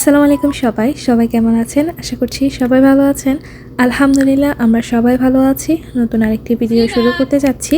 আসসালামু আলাইকুম সবাই। সবাই কেমন আছেন? আশা করছি সবাই ভালো আছেন। আলহামদুলিল্লাহ আমরা সবাই ভালো আছি। নতুন আরেকটি ভিডিও শুরু করতে যাচ্ছি।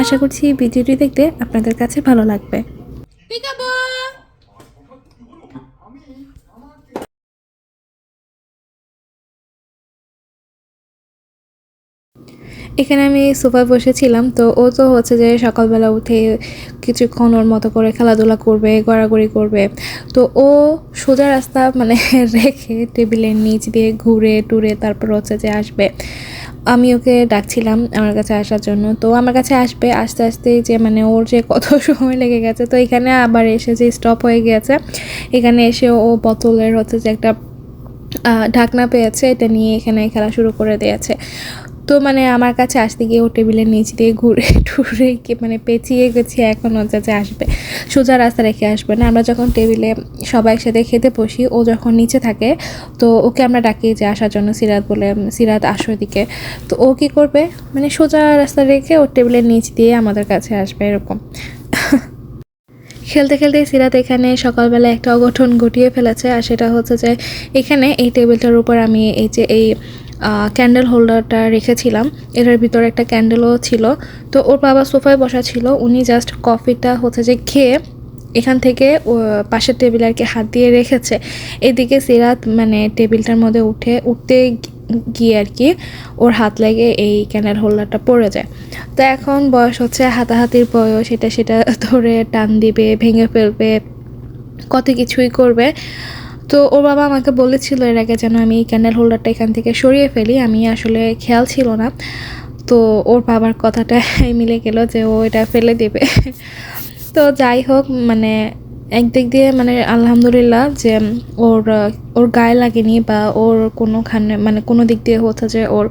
আশা করছি ভিডিওটি দেখতে আপনাদের কাছে ভালো লাগবে। এখানে আমি সোফায় বসেছিলাম, তো ও তো হচ্ছে যে সকালবেলা উঠে কিছুক্ষণ ওর মতো করে খেলাধুলা করবে গড়াগড়ি করবে। তো ও সোজা রাস্তা মানে রেখে টেবিলের নিচ দিয়ে ঘুরে টুরে তারপর হচ্ছে যে আসবে। আমি ওকে ডাকছিলাম আমার কাছে আসার জন্য, তো আমার কাছে আসবে, আস্তে আস্তে যে মানে ওর যে কত সময় লেগে গেছে, তো এখানে আবার এসে যে স্টপ হয়ে গিয়েছে এখানে এসে ও বোতলের হচ্ছে যে একটা ঢাকনা পেয়েছে, এটা নিয়ে এখানে খেলা শুরু করে দিয়েছে। তো মানে আমার কাছে আসতে গিয়ে ও টেবিলের নিচ দিয়ে ঘুরে টুরে গিয়ে মানে পেঁচিয়ে গেছি এখন হচ্ছে যে আসবে। সোজা রাস্তা রেখে আসবে না। আমরা যখন টেবিলে সবাই একসাথে খেতে বসি, ও যখন নিচে থাকে, তো ওকে আমরা ডাকি যে আসার জন্য সিরাত বলে, সিরাত, আসো এদিকে। তো ও কী করবে? মানে সোজা রাস্তা রেখে ও টেবিলের নিচ দিয়ে আমাদের কাছে আসবে এরকম। খেলতে খেলতে সিরাত এখানে সকালবেলা একটা অঘটন ঘটিয়ে ফেলেছে। আর সেটা হচ্ছে যে, এখানে এই টেবিলটার উপর আমি এই যে এই ক্যান্ডেল হোল্ডারটা রেখেছিলাম। এটার ভিতরে একটা ক্যান্ডেলও ছিল। তো ওর বাবা সোফায় বসা ছিল। উনি জাস্ট কফিটা হচ্ছে যে খেয়ে এখান থেকে পাশের টেবিলে আর কি হাত দিয়ে রেখেছে। এদিকে সিরাত মানে টেবিলটার মধ্যে উঠে, উঠতে গিয়ে আর কি ওর হাত লেগে এই ক্যান্ডেল হোল্ডারটা পড়ে যায়। তো এখন বয়স হচ্ছে হাতাহাতির বয়স। এটা সেটা ধরে টান দিবে, ভেঙে ফেলবে, কত কিছুই করবে। তো ওর বাবা আমাকে বলেছিল এর আগে যেন আমি এই ক্যান্ডেল হোল্ডারটা এখান থেকে সরিয়ে ফেলি। আমি আসলে খেয়াল ছিল না। তো ওর বাবার কথাটা মিলে গেল যে ও এটা ফেলে দেবে। তো যাই হোক মানে একদিক দিয়ে মানে আলহামদুলিল্লাহ যে ওর ওর গায়ে লাগেনি বা ওর কোনোখানে মানে কোনো দিক দিয়ে হচ্ছে যে ওর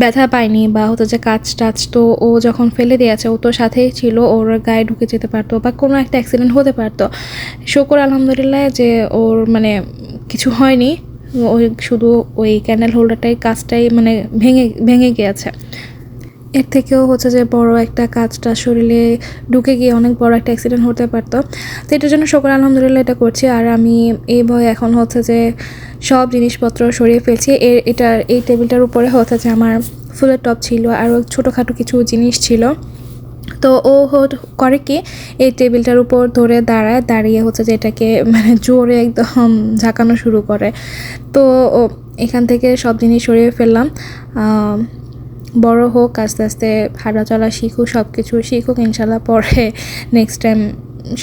ব্যথা পায়নি বা হতো যে কাজ টাচ তো ও যখন ফেলে দিয়েছে, ও তো সাথেই ছিল, ওর গায়ে ঢুকে যেতে পারতো বা কোনো একটা অ্যাক্সিডেন্ট হতে পারতো। শুকর আলহামদুলিল্লাহ যে ওর মানে কিছু হয়নি, ওই শুধু ওই ক্যান্ডেল হোল্ডারটাই কাজটাই মানে ভেঙে ভেঙে গিয়েছে। এর থেকেও হচ্ছে যে বড় একটা কাজটা শরীরে ঢুকে গিয়ে অনেক বড় একটা অ্যাক্সিডেন্ট হতে পারতো। তো এটার জন্য শকর আলহামদুলিল্লাহ এটা করছি। আর আমি এই ভয়ে এখন হচ্ছে যে সব জিনিসপত্র সরিয়ে ফেলছি। এর এটার, এই টেবিলটার উপরে হচ্ছে আমার ফুলের টপ ছিল, আরও ছোটোখাটো কিছু জিনিস ছিল। তো ও করে কি, এই টেবিলটার উপর ধরে দাঁড়ায়, দাঁড়িয়ে হচ্ছে যে এটাকে মানে জোরে একদম ঝাঁকানো শুরু করে। তো এখান থেকে সব জিনিস সরিয়ে ফেললাম। বড় হোক, আস্তে আস্তে হাঁটা চলা শিখুক সব কিছু শিখুক, ইনশাল্লাহ পরে নেক্সট টাইম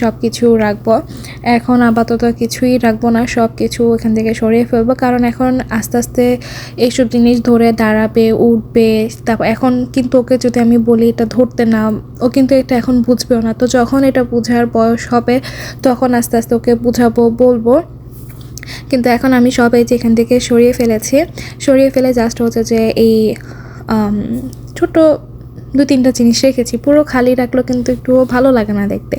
সব কিছু রাখব। এখন আপাতত কিছুই রাখব না সব কিছু এখান থেকে সরিয়ে ফেলব। কারণ এখন আস্তে আস্তে এইসব জিনিস ধরে দাঁড়াবে, উঠবে, তারপর এখন কিন্তু ওকে যদি আমি বলি এটা ধরতে না, ও কিন্তু এটা এখন বুঝবেও না। তো যখন এটা বোঝার বয়স হবে, তখন আস্তে আস্তে ওকে বুঝাবো, বলব। কিন্তু এখন আমি সব এই যে এখান থেকে সরিয়ে ফেলেছি, সরিয়ে ফেলে জাস্ট হচ্ছে যে এই ছোট দু তিনটা জিনিস রেখেছি। পুরো খালি রাখলেও কিন্তু একটুও ভালো লাগে না দেখতে।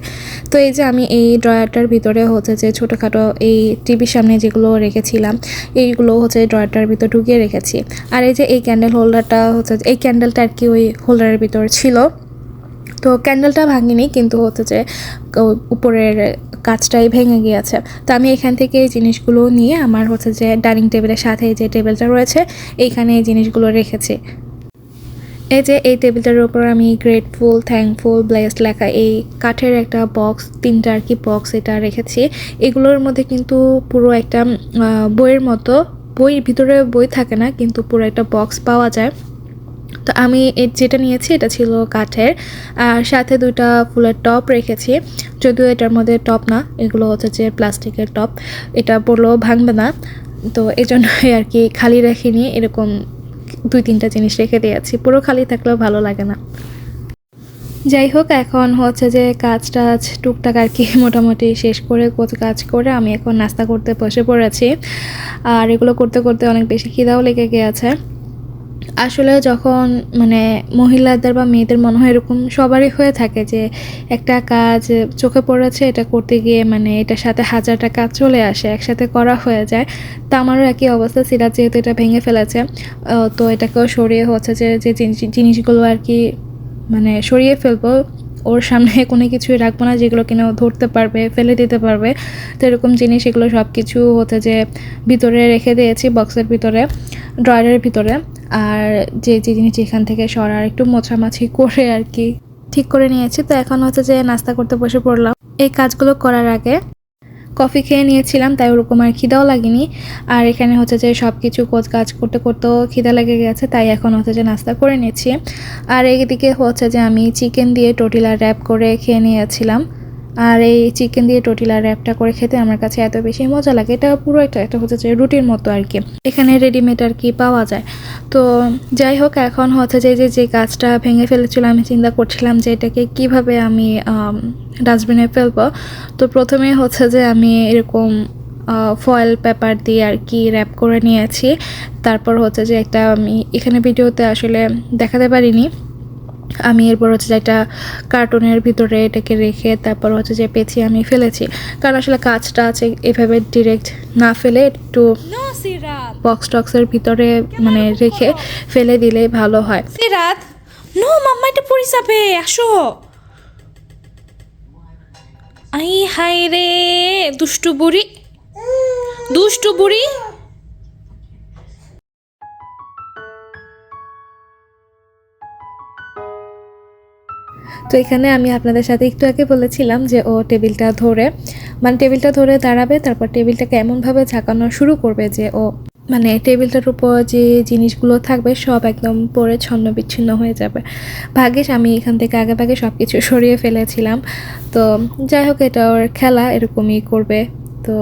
তো এই যে আমি এই ড্রয়ারটার ভিতরে হচ্ছে যে ছোটোখাটো এই টিভির সামনে যেগুলো রেখেছিলাম, এইগুলো হচ্ছে ড্রয়ারটার ভিতর ঢুকিয়ে রেখেছি। আর এই যে এই ক্যান্ডেল হোল্ডারটা হচ্ছে এই ক্যান্ডেলটা আর কি ওই হোল্ডারের ভিতর ছিল। তো ক্যান্ডেলটা ভাঙিনি, কিন্তু হচ্ছে যে উপরের কাজটাই ভেঙে গিয়েছে। তো আমি এখান থেকে এই জিনিসগুলো নিয়ে আমার হচ্ছে যে ডাইনিং টেবিলের সাথে যে টেবিলটা রয়েছে, এইখানে এই জিনিসগুলো রেখেছি। এই যে এই টেবিলটার উপর আমি গ্রেটফুল থ্যাঙ্কফুল ব্লেসড লেখা এই কাঠের একটা বক্স তিনটা আর কি বক্স এটা রেখেছি। এগুলোর মধ্যে কিন্তু পুরো একটা বইয়ের মতো বইয়ের ভিতরে বই থাকে না, কিন্তু পুরো একটা বক্স পাওয়া যায়। তো আমি এ- যেটা নিয়েছি এটা ছিল কাঠের, আর সাথে দুইটা ফুলের টপ রেখেছি। যদিও এটার মধ্যে টপ না, এগুলো হচ্ছে যে প্লাস্টিকের টপ এটা পড়লেও ভাঙবে না, তো এই জন্যই আর কি খালি রাখিনি, এরকম দুই তিনটা জিনিস রেখে দিয়েছি। পুরো খালি থাকলেও ভালো লাগে না। যাই হোক, এখন হচ্ছে যে কাজ টাজ টুকটাক আর কি মোটামুটি শেষ করে কাজ করে আমি এখন নাস্তা করতে বসে পড়েছি। আর এগুলো করতে করতে অনেক বেশি খিদাও লেগে গিয়েছে। আসলে যখন মানে মহিলাদের বা মেয়েদের মনে হয় এরকম সবারই হয়ে থাকে যে একটা কাজ চোখে পড়েছে, এটা করতে গিয়ে মানে এটার সাথে হাজার টাকা চলে আসে, একসাথে করা হয়ে যায়, তা আমারও একই অবস্থা। সিরাজ যেহেতু এটা ভেঙে ফেলেছে তো এটাকেও সরিয়ে হচ্ছে যে যে জিনিসগুলো আর কি মানে সরিয়ে ফেলব। ওর সামনে কোনো কিছুই রাখব না, যেগুলো কিনা ধরতে পারবে, ফেলে দিতে পারবে। তো এরকম জিনিস, এগুলো সব কিছু হতে যে ভিতরে রেখে দিয়েছি, বক্সের ভিতরে, ড্রয়ারের ভিতরে। আর যে যে জিনিস এখান থেকে সরার, একটু মোছামাছি করে আর কি। ঠিক করে নিয়েছি, তো এখন হচ্ছে যে নাস্তা করতে বসে পড়লাম। এই কাজগুলো করার আগে কফি খেয়ে নিয়েছিলাম, তাই ওরকম আর খিদাও লাগেনি। আর এখানে হচ্ছে যে সব কিছু কোচ কাজ করতে করতেও খিদা লেগে গেছে, তাই এখন হচ্ছে যে নাস্তা করে নিয়েছি। আর এইদিকে হচ্ছে যে আমি চিকেন দিয়ে টোটিলা র্যাপ করে খেয়ে নিয়েছিলাম। আর এই চিকেন দিয়ে টোটিলা র্যাপটা করে খেতে আমার কাছে এত বেশি মজা লাগে। এটা পুরো একটা একটা হচ্ছে যে রুটির মতো আর কি। এখানে রেডিমেড আর কি পাওয়া যায়। তো যাই হোক, এখন হচ্ছে যে যে যে গাছটা ভেঙে ফেলেছিল, আমি চিন্তা করছিলাম যে এটাকে কীভাবে আমি ডাস্টবিনে ফেলব। তো প্রথমে হচ্ছে যে আমি এরকম ফয়েল পেপার দিয়ে আর কি র্যাপ করে নিয়েছি। তারপর হচ্ছে যে একটা আমি এখানে ভিডিওতে আসলে দেখাতে পারিনি। আমি এরপর হচ্ছে যে একটা কার্টুনের ভিতরে এটাকে রেখে তারপর হচ্ছে যে পেঁচিয়ে আমি ফেলেছি। কারণ আসলে কাজটা আছে এভাবে ডিরেক্ট না ফেলে একটু. বক্স টক্সের ভিতরে মানে রেখে ফেলে দিলে ভালো হয়। Sirat. No, মাম্মা এটা পড়ে যাবে। আসো। আই হাই রে দুষ্টু বুড়ি। দুষ্টু বুড়ি? তো এখানে আমি আপনাদের সাথে একটু আগে বলেছিলাম যে ও টেবিলটা ধরে মানে টেবিলটা ধরে দাঁড়াবে, তারপর টেবিলটাকে এমনভাবে ঝাঁকানো শুরু করবে যে ও মানে টেবিলটার উপর যে জিনিসগুলো থাকবে সব একদম পরে ছন্ন বিচ্ছিন্ন হয়ে যাবে। ভাগ্যিস আমি এখান থেকে আগে ভাগে সব কিছু সরিয়ে ফেলেছিলাম। তো যাই হোক, এটা ওর খেলা, এরকমই করবে। তো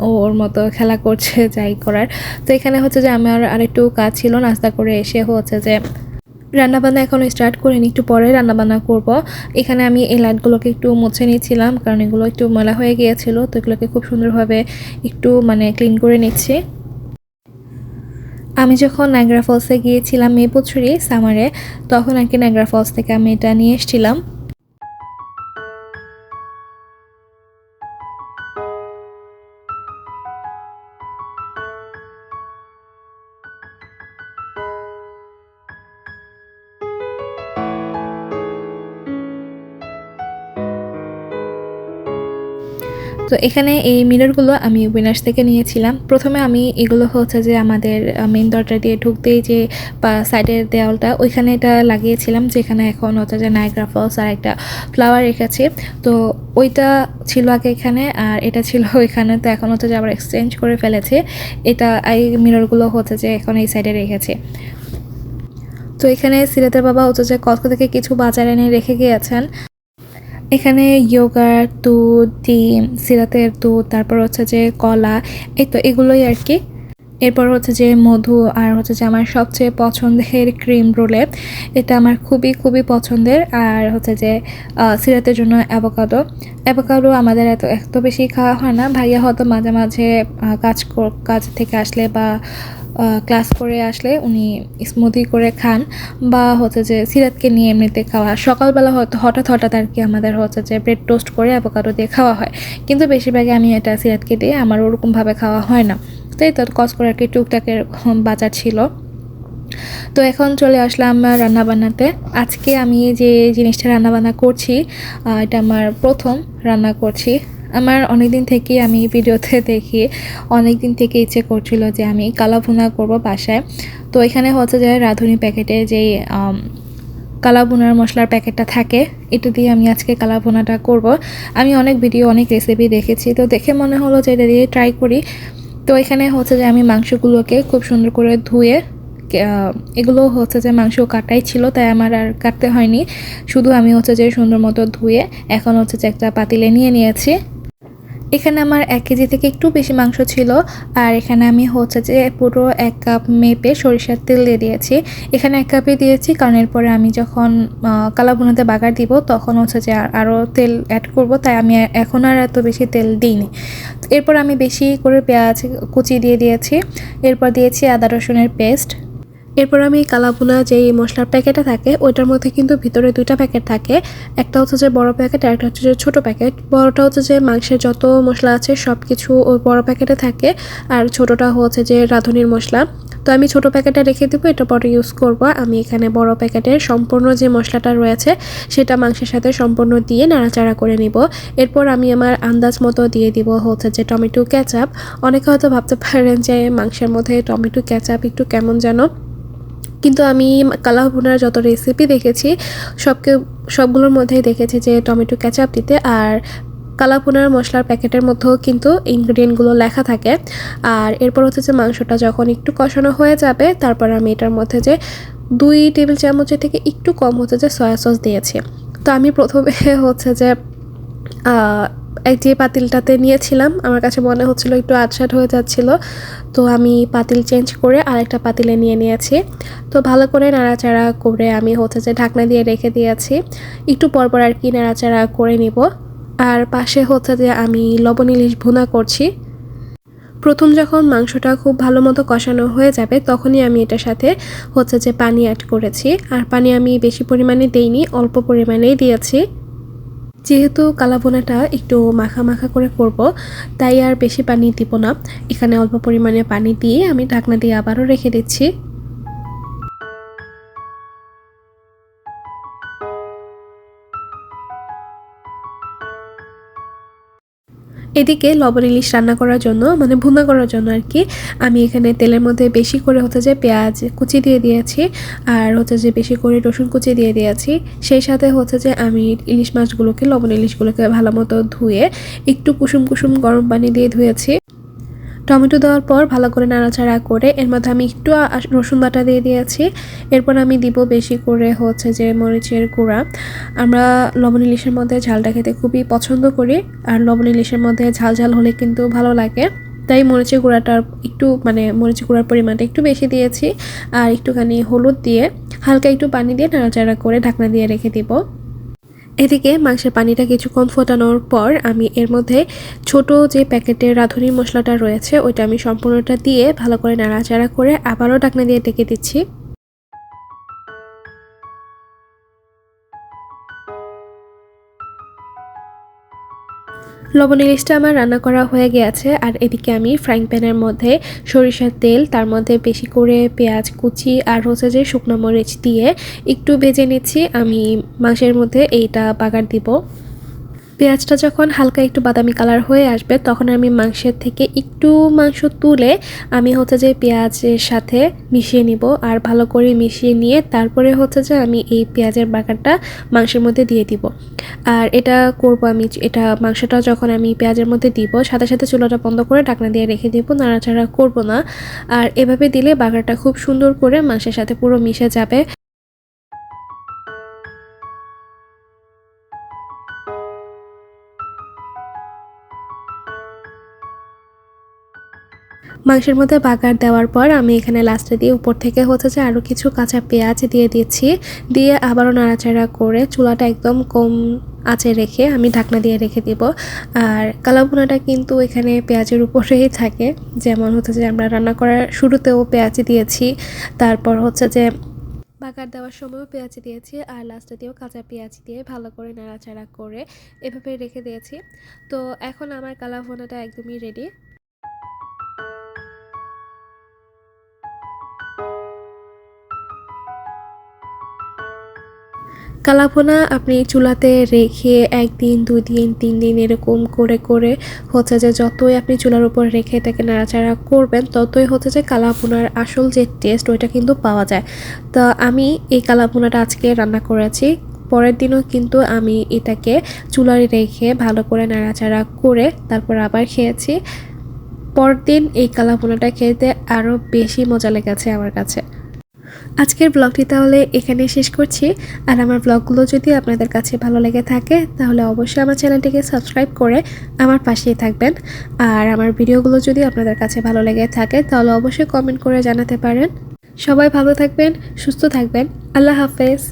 ও ওর মতো খেলা করছে, যাই করার। তো এখানে হচ্ছে যে আমার আরেকটু কাজ ছিল, নাস্তা করে এসে হচ্ছে যে রান্নাবান্না এখনও স্টার্ট করিনি, একটু পরে রান্নাবান্না করব। এখানে আমি এই লাইটগুলোকে একটু মুছে নিয়েছিলাম, কারণ এগুলো একটু ময়লা হয়ে গিয়েছিল, তো এগুলোকে খুব সুন্দরভাবে একটু মানে ক্লিন করে নিচ্ছি। আমি যখন নাইগ্রা ফলসে গিয়েছিলাম মে বছরই সামারে তখন আর কি নাইগ্রা ফলস থেকে আমি এটা নিয়ে এসেছিলাম। তো এখানে এই মিররগুলো আমি উইনার্স থেকে নিয়েছিলাম। প্রথমে আমি এগুলো হচ্ছে যে আমাদের মেন দরজা দিয়ে ঢুকতেই যে সাইডের দেওয়ালটা ওইখানে এটা লাগিয়েছিলাম, যেখানে এখন হচ্ছে যে নাইগ্রা ফলস আর একটা ফ্লাওয়ার রেখেছি। তো ওইটা ছিল আগে এখানে, আর এটা ছিল ওইখানে, তো এখন হচ্ছে যে আবার এক্সচেঞ্জ করে ফেলেছে। এটা এই মিররগুলো হচ্ছে যে এখন এই সাইডে রেখেছে। তো এখানে সিরাতের বাবা হচ্ছে যে কত থেকে কিছু বাজার এনে রেখে গিয়েছেন। এখানে ইয়োগার দুধ, ডিম, সিরাতের দুধ, তারপর হচ্ছে যে কলা, এই তো এগুলোই আর কি। এরপর হচ্ছে যে মধু আর হচ্ছে যে আমার সবচেয়ে পছন্দের ক্রিম রোলে এটা আমার খুবই খুবই পছন্দের। আর হচ্ছে যে সিরাতের জন্য অ্যাভোকাডো অ্যাভোকাডো আমাদের এত এত বেশি খাওয়া হয় না। ভাইয়া হয়তো মাঝে মাঝে কাজ কাজ থেকে আসলে বা ক্লাস করে আসলে উনি স্মুদি করে খান বা হচ্ছে যে সিরাতকে নিয়ে এমনিতে খাওয়া। সকালবেলা হয়তো হঠাৎ হঠাৎ আর কি আমাদের হচ্ছে যে ব্রেড টোস্ট করে অ্যাভোকাডো দিয়ে খাওয়া হয়। কিন্তু বেশিরভাগই আমি এটা সিরাতকে দিয়ে আমার ওরকমভাবে খাওয়া হয় না। তাই তো কস করে আর কি টুকটাকের বাজার ছিল। তো এখন চলে আসলাম রান্না বান্নাতে আজকে আমি যে জিনিসটা রান্না বান্না করছি এটা আমার প্রথম রান্না করছি। আমার অনেক দিন থেকেই আমি ভিডিওতে দেখি অনেক দিন থেকে ইচ্ছে করছিল যে আমি কালা ভুনা করব বাসায়। তো এখানে হচ্ছে যে রাঁধুনি প্যাকেটে যেই আম, কালা ভুনার মশলার প্যাকেটটা থাকে এটা দিয়ে আমি আজকে কালা ভুনাটা করব। আমি অনেক ভিডিও অনেক রেসিপি দেখেছি তো দেখে মনে হলো যে এটা দিয়ে ট্রাই করি। তো এখানে হচ্ছে যে আমি মাংসগুলোকে খুব সুন্দর করে ধুয়ে এগুলো হচ্ছে যে মাংস কাটাই ছিল তাই আমার আর কাটতে হয়নি। শুধু আমি হচ্ছে যে সুন্দর মতো ধুয়ে এখন হচ্ছে যে একটা পাতিলে নিয়ে নিয়েছি। এখানে আমার এক কেজি থেকে একটু বেশি মাংস ছিল, আর এখানে আমি হচ্ছে যে পুরো এক কাপ মেপে সরিষার তেল দিয়ে দিয়েছি। এখানে এক কাপে দিয়েছি, কারণ এরপরে আমি যখন কালা ভুনাতে বাগার দিব, তখন হচ্ছে যে আর- আরও তেল অ্যাড করব, তাই আমি এখন আর এত বেশি তেল দিইনি। এরপর আমি বেশি করে পেঁয়াজ কুচি দিয়ে দিয়েছি, এরপর দিয়েছি আদা রসুনের পেস্ট এরপর আমি কালাভুনা যেই মশলার প্যাকেটে থাকে, ওইটার মধ্যে কিন্তু ভিতরে দুইটা প্যাকেট থাকে। একটা হচ্ছে যে বড় প্যাকেট আর একটা হচ্ছে যে ছোটো প্যাকেট। বড়টা হচ্ছে যে মাংসের যত মশলা আছে সব কিছু ওই বড় প্যাকেটে থাকে। আর ছোটোটা হচ্ছে যে রাঁধুনির মশলা। তো আমি ছোটো প্যাকেটে রেখে দেবো, এটা পরে ইউজ করব। আমি এখানে বড় প্যাকেটের সম্পূর্ণ যে মশলাটা রয়েছে, সেটা মাংসের সাথে সম্পূর্ণ দিয়ে নাড়াচাড়া করে নিব। এরপর আমি আমার আন্দাজ মতো দিয়ে দিব হচ্ছে যে টমেটো ক্যাচাপ অনেকে হয়তো ভাবতে পারেন যে মাংসের মধ্যে টমেটো ক্যাচাপ একটু কেমন যেন। কিন্তু আমি কালাভুনার যত রেসিপি দেখেছি, সবকে, সবগুলোর মধ্যেই দেখেছি যে টমেটো ক্যাচাপ দিতে আর কালাভুনার মশলার প্যাকেটের মধ্যেও কিন্তু ইনগ্রিডিয়েন্টগুলো লেখা থাকে। আর এরপর হচ্ছে যে মাংসটা যখন একটু কষানো হয়ে যাবে, তারপর আমি এটার মধ্যে যে দুই টেবিল চামচের থেকে একটু কম হচ্ছে যে সয়া সস দিয়েছি। তো আমি প্রথমে হচ্ছে যে যে পাতিলটাতে নিয়েছিলাম। আমার কাছে মনে হচ্ছিল একটু আটসাট হয়ে যাচ্ছিল। তো আমি পাতিল চেঞ্জ করে আরেকটা পাতিলে নিয়ে নিয়েছি। তো ভালো করে নাড়াচাড়া করে আমি হচ্ছে যে ঢাকনা দিয়ে রেখে দিয়েছি। একটু পরপর আর কি নাড়াচাড়া করে নিব। আর পাশে হচ্ছে যে আমি লবণ ইলিশ ভুনা করছি। প্রথম যখন মাংসটা খুব ভালো মতো কষানো হয়ে যাবে, তখনই আমি এটার সাথে হচ্ছে যে পানি অ্যাড করেছি। আর পানি আমি বেশি পরিমাণে দেইনি, অল্প পরিমাণেই দিয়েছি। যেহেতু কালাবোনাটা একটু মাখা মাখা করে করব, তাই আর বেশি পানি দিব না। এখানে অল্প পরিমাণে পানি দিয়ে আমি ঢাকনা দিয়ে আবারও রেখে দিচ্ছি। এদিকে লবণ ইলিশ রান্না করার জন্য মানে ভুনা করার জন্য আর কি আমি এখানে তেলের মধ্যে বেশি করে হচ্ছে যে পেঁয়াজ কুচি দিয়ে দিয়েছি, আর হচ্ছে যে বেশি করে রসুন কুচি দিয়ে দিয়েছি। সেই সাথে হচ্ছে যে আমি ইলিশ মাছগুলোকে, লবণ ইলিশগুলোকে ভালো মতো ধুয়ে একটু কুসুম কুসুম গরম পানি দিয়ে ধুয়েছি। টমেটো দেওয়ার পর ভালো করে নাড়াচাড়া করে, এর মধ্যে আমি একটু রসুন বাটা দিয়ে দিয়েছি। এরপর আমি দিব বেশি করে হচ্ছে যে মরিচের গুঁড়া। আমরা লবণ ইলিশের মধ্যে ঝালটা খেতে খুবই পছন্দ করি, আর লবণ ইলিশের মধ্যে ঝাল ঝাল হলে কিন্তু ভালো লাগে। তাই মরিচের গুঁড়াটা একটু মানে মরিচের গুঁড়ার পরিমাণটা একটু বেশি দিয়েছি, আর একটুখানি হলুদ দিয়ে হালকা একটু পানি দিয়ে নাড়াচাড়া করে ঢাকনা দিয়ে রেখে দিব। এদিকে মাংসের পানিটা কিছুক্ষণ ফোটানোর পর আমি এর মধ্যে ছোট যে প্যাকেটের রাঁধুনি মশলাটা রয়েছে, ওইটা আমি সম্পূর্ণটা দিয়ে ভালো করে নাড়াচাড়া করে আবারও ঢাকনা দিয়ে ডেকে দিচ্ছি। লবণ ইলিশটা আমার রান্না করা হয়ে গেছে, আর এদিকে আমি ফ্রাইং প্যানের মধ্যে সরিষার তেল, তার মধ্যে বেশি করে পেঁয়াজ কুচি আর হচ্ছে যে শুকনো মরিচ দিয়ে একটু ভেজে নিচ্ছি। আমি মাংসের মধ্যে এইটা বাগার দিব। পেঁয়াজটা যখন হালকা একটু বাদামি কালার হয়ে আসবে, তখন আমি মাংসের থেকে একটু মাংস তুলে আমি হচ্ছে যে পেঁয়াজের সাথে মিশিয়ে নিব। আর ভালো করে মিশিয়ে নিয়ে তারপরে হচ্ছে যে আমি এই পেঁয়াজের বাগানটা মাংসের মধ্যে দিয়ে দিব। আর এটা করব আমি, এটা মাংসটা যখন আমি পেঁয়াজের মধ্যে দিব, সাথে সাথে চুলাটা বন্ধ করে ঢাকনা দিয়ে রেখে দিব, নাড়াচাড়া করব না। আর এভাবে দিলে বাগারটা খুব সুন্দর করে মাংসের সাথে পুরো মিশে যাবে। মাংসের মধ্যে বাগার দেওয়ার পর আমি এখানে লাস্টে দিয়ে উপর থেকে হচ্ছে যে আরও কিছু কাঁচা পেঁয়াজ দিয়ে দিচ্ছি। দিয়ে আবারও নাড়াচাড়া করে চুলাটা একদম কম আঁচে রেখে আমি ঢাকনা দিয়ে রেখে দিব। আর কালাভুনাটা কিন্তু এখানে পেঁয়াজের উপরেই থাকে। যেমন হচ্ছে যে আমরা রান্না করার শুরুতেও পেঁয়াজ দিয়েছি, তারপর হচ্ছে যে বাগার দেওয়ার সময়ও পেঁয়াজ দিয়েছি আর লাস্টে দিয়েও কাঁচা পেঁয়াজ দিয়ে ভালো করে নাড়াচাড়া করে এভাবে রেখে দিয়েছি। তো এখন আমার কালাভুনাটা একদমই রেডি কালাভুনা, আপনি চুলাতে রেখে একদিন দুই দিন তিন দিন এরকম করে করে হচ্ছে যে যতই আপনি চুলার উপর রেখে এটাকে নাড়াচাড়া করবেন, ততই হচ্ছে যে কালাভুনার আসল যে টেস্ট ওইটা কিন্তু পাওয়া যায়। তো আমি এই কালাভুনাটা আজকে রান্না করেছি। পরের দিনও কিন্তু আমি এটাকে চুলায় রেখে ভালো করে নাড়াচাড়া করে তারপর আবার খেয়েছি। পরদিন এই কালাভুনাটা খেতে আরও বেশি মজা লেগেছে আমার কাছে। আজকের ব্লগটি তাহলে এখানে শেষ করছি। আর আমার ব্লগগুলো যদি আপনাদের কাছে ভালো লেগে থাকে, তাহলে অবশ্যই আমার চ্যানেলটিকে সাবস্ক্রাইব করে আমার পাশেই থাকবেন। আর আমার ভিডিওগুলো যদি আপনাদের কাছে ভালো লেগে থাকে, তাহলে অবশ্যই কমেন্ট করে জানাতে পারেন। সবাই ভালো থাকবেন, সুস্থ থাকবেন। আল্লাহ হাফেজ।